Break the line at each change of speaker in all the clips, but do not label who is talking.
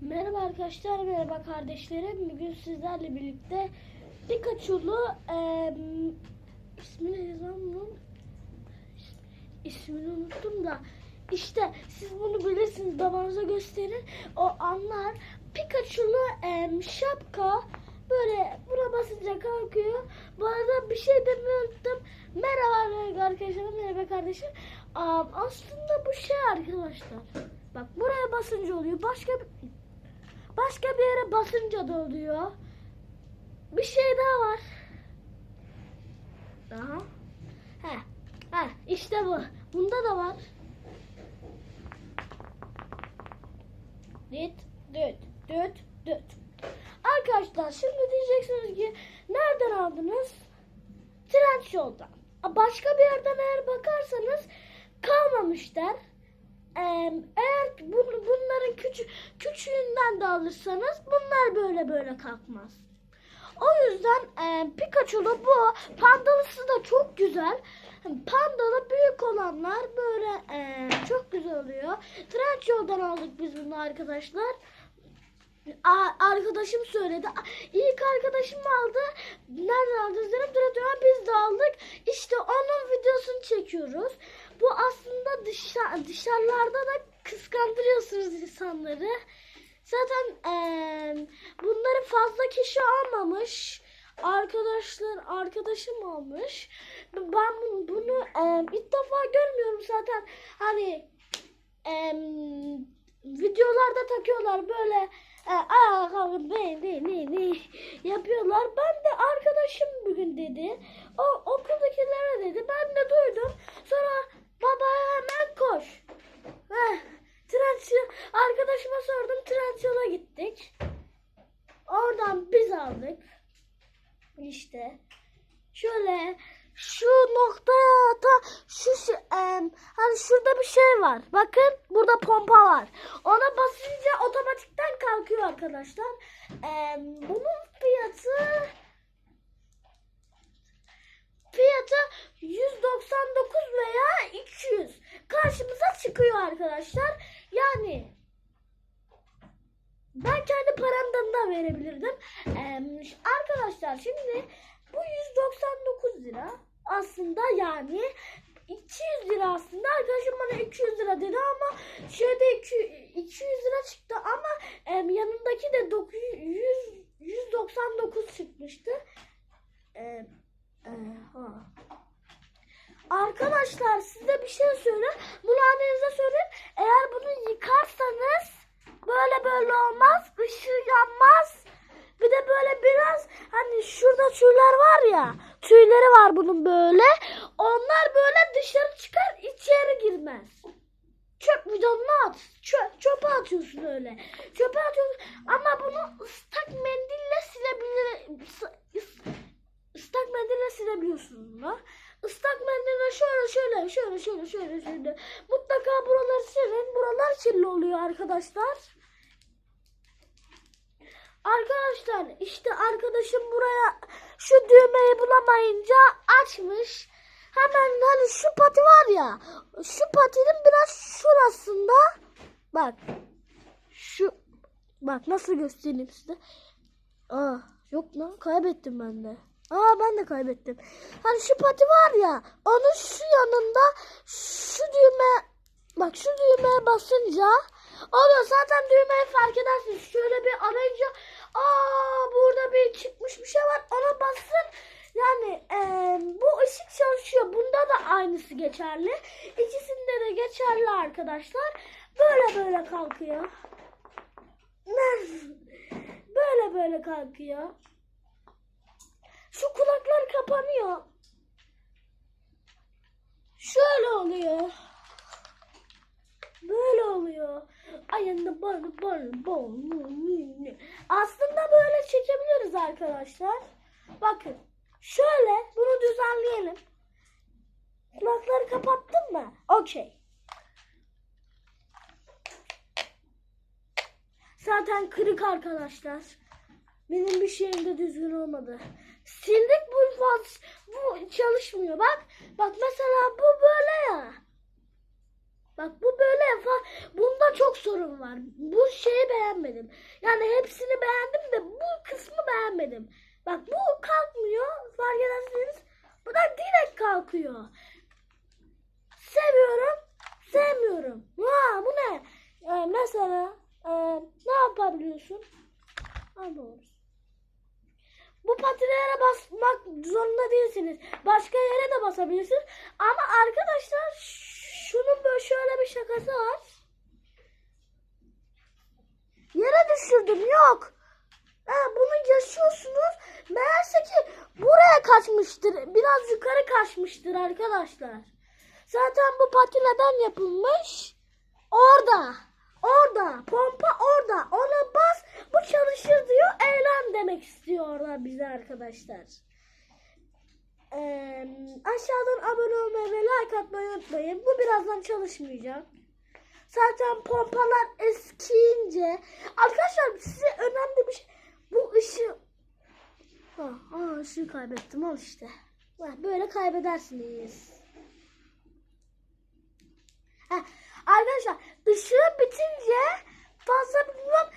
Merhaba arkadaşlar, merhaba kardeşlerim. Bugün sizlerle birlikte Pikachu'lu eee ismi neydi lan bunun? İsmini unuttum da. İşte siz bunu bilirsiniz babanıza gösterin. O anlar. Pikachu'lu eee, şapka böyle buna basınca kalkıyor. Bu arada bir şey demeyi unuttum. Merhaba arkadaşlar, merhaba kardeşim. Am, aslında bu şey arkadaşlar. Bak buraya basınca oluyor. Başka bir Başka bir yere basınca da oluyor. Bir şey daha var. Daha. He. He işte bu. Bunda da var. Dit, düt, düt, düt. Arkadaşlar şimdi diyeceksiniz ki nereden aldınız? Trendyol'dan. Başka bir yerden eğer bakarsanız kalmamışlar. Ee, eğer bun- bunların küçük küçüğünden de alırsanız bunlar böyle böyle kalkmaz. O yüzden e, Pikachu'lu bu pandalısı da çok güzel. Pandalı büyük olanlar böyle e, çok güzel oluyor. Trendyol'dan aldık biz bunu arkadaşlar. A- arkadaşım söyledi. İlk arkadaşım aldı. Nereden aldınız dedim. Trendyol'dan biz de aldık. İşte onun videosunu çekiyoruz. Aslında dışa- dışarılarda da kıskandırıyorsunuz insanları. Zaten eee, bunları fazla kişi almamış. Arkadaşlar arkadaşım almış. Ben bunu, eee, ilk defa görmüyorum zaten. Hani eee, videolarda takıyorlar böyle e, aa kanka ne ne ne ne yapıyorlar. Ben de arkadaşım bugün dedi. O okuldakilere dedi. Ben de duydum. Sonra baba hemen koş. Heh, arkadaşıma sordum. Trendyol'a gittik. Oradan biz aldık. İşte şöyle şu noktaya ta şu em, hani şurada bir şey var. Bakın burada pompa var. Ona basınca otomatikten kalkıyor arkadaşlar. Em, bunun fiyatı fiyatı 199 veya 200 karşımıza çıkıyor arkadaşlar. Yani ben kendi paramdan da verebilirdim. Em, arkadaşlar şimdi bu 199 lira aslında yani 200 lira aslında arkadaşım bana 200 lira dedi ama şöyle 200 lira çıktı ama em, yanındaki de 900 199 çıkmıştı. Em, e, ha. Arkadaşlar size bir şey söyleyeyim. Bunu annenize söyleyin. Eğer bunu yıkarsanız böyle böyle olmaz. ışığı yanmaz. Bir de böyle biraz hani şurada tüyler var ya. Tüyleri var bunun böyle. Onlar böyle dışarı çıkar içeri girmez. Çöp bidonuna at. Çöp, çöpe atıyorsun öyle. Çöpe atıyorsun. Ama bunu ıslak mendille silebilir. ıslak mendille silebiliyorsun bunu. Islak mendille şöyle şöyle şöyle şöyle şöyle şöyle. Mutlaka buraları silin. Buralar kirli oluyor arkadaşlar. Arkadaşlar işte arkadaşım buraya şu düğmeyi bulamayınca açmış. Hemen hani şu pati var ya. Şu patinin biraz şurasında. Bak. Şu. Bak nasıl göstereyim size. Aa yok lan kaybettim ben de. Aa ben de kaybettim. Hani şu pati var ya. Onun şu yanında şu düğme bak şu düğmeye basınca oluyor. Zaten düğmeyi fark edersiniz. Şöyle bir arayınca aa burada bir çıkmış bir şey var. Ona basın. Yani eee, bu ışık çalışıyor. Bunda da aynısı geçerli. İkisinde de geçerli arkadaşlar. Böyle böyle kalkıyor. Böyle böyle kalkıyor. Şu kulaklar kapanıyor. Şöyle oluyor. Böyle oluyor. Ayında bana bana bana. Aslında böyle çekebiliriz arkadaşlar. Bakın. Şöyle bunu düzenleyelim. Kulakları kapattın mı? Okey. Zaten kırık arkadaşlar. Benim bir şeyim de düzgün olmadı. Sildik bu bu çalışmıyor. Bak bak mesela bu böyle ya. Bak bu böyle bunda çok sorun var. Bu şeyi beğenmedim. Yani hepsini beğendim de bu kısmı beğenmedim. Bak bu kalkmıyor. Fark ederseniz bu da direkt kalkıyor. Seviyorum. Sevmiyorum. Ha, bu ne? Ee, mesela e, ne yapabiliyorsun? Anlıyoruz. Bu patilere basmak zorunda değilsiniz. Başka yere de basabilirsiniz. Ama arkadaşlar şunun böyle şöyle bir şakası var. Yere düşürdüm yok. Ha, bunu yaşıyorsunuz. Meğerse ki buraya kaçmıştır. Biraz yukarı kaçmıştır arkadaşlar. Zaten bu patineden yapılmış. Orada. Orada. Pompa orada. Ona bas. Bu çalışır diyor. Eğlen demek istiyorlar bize arkadaşlar. Ee, aşağıdan abone olmayı ve like atmayı unutmayın. Bu birazdan çalışmayacak. Zaten pompalar eskiyince. Arkadaşlar size önemli bir şey. Bu ışığı. Ha, aa, ışığı kaybettim al işte. Böyle kaybedersiniz. Heh, arkadaşlar ışığı bitince fazla bilmem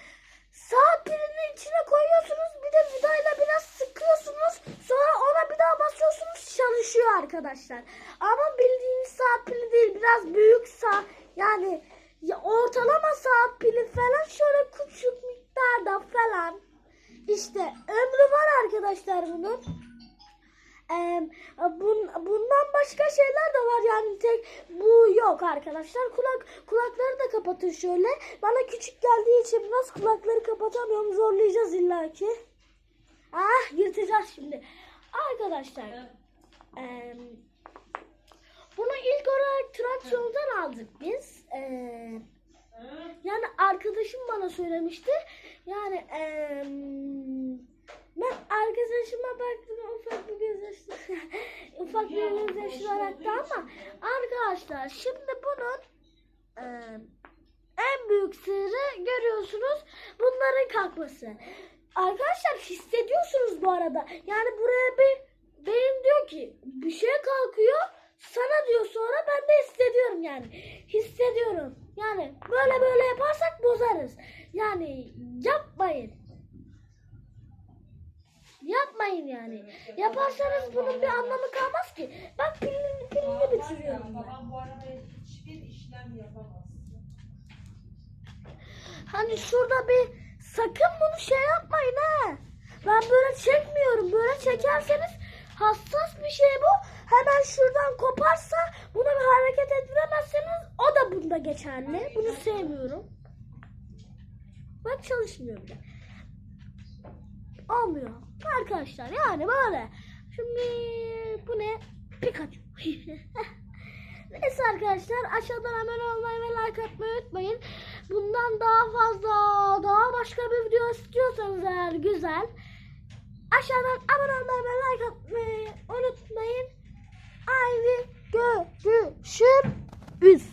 saat pilini içine koyuyorsunuz bir de vidayla biraz sıkıyorsunuz sonra ona bir daha basıyorsunuz çalışıyor arkadaşlar. Ama bildiğiniz saat pili değil biraz büyük saat yani ya ortalama saat pili falan şöyle küçük miktarda falan. İşte ömrü var arkadaşlar bunun. Ee, bun- bundan başka şeyler de var yani tek bu yok arkadaşlar. Kulak kulakları da kapatın şöyle. Bana küçük geldiği için biraz kulakları kapatamıyorum. Zorlayacağız illaki. Ah yırtacağız şimdi. Arkadaşlar. ee, bunu ilk olarak Trendyol'dan aldık biz. Ee, yani arkadaşım bana söylemişti. Yani eee, ben arkadaşıma baktım ufak bir göz yaşlı, ufak bir göz yaşlanarak da ama arkadaşlar şimdi bunun eee, en büyük sırrı görüyorsunuz bunların kalkması. Arkadaşlar hissediyorsunuz bu arada. Yani buraya bir beyin diyor ki bir şey kalkıyor sana diyor sonra ben de hissediyorum yani. Hissediyorum. Yani böyle böyle yaparsak bozarız. Yani yapmayın. Yapmayın yani. Yaparsanız bunun bir anlamı kalmaz ki. Bak pilini, pilini bitiriyorum ben.
Babam bu arabaya hiçbir işlem yapamaz.
Hani şurada bir sakın bunu şey yapmayın ha. Ben böyle çekmiyorum. Böyle çekerseniz hassas bir şey bu. Hemen şuradan koparsa bunu bir hareket ettiremezseniz o da bunda geçerli. Bunu sevmiyorum. Bak çalışmıyor bile. Olmuyor. Arkadaşlar yani böyle. Şimdi bu ne? Pikachu. Neyse arkadaşlar aşağıdan abone olmayı ve like atmayı unutmayın. Bundan daha fazla daha başka bir video istiyorsanız eğer güzel. Aşağıdan abone olmayı ve like atmayı unutmayın. Haydi görüşürüz.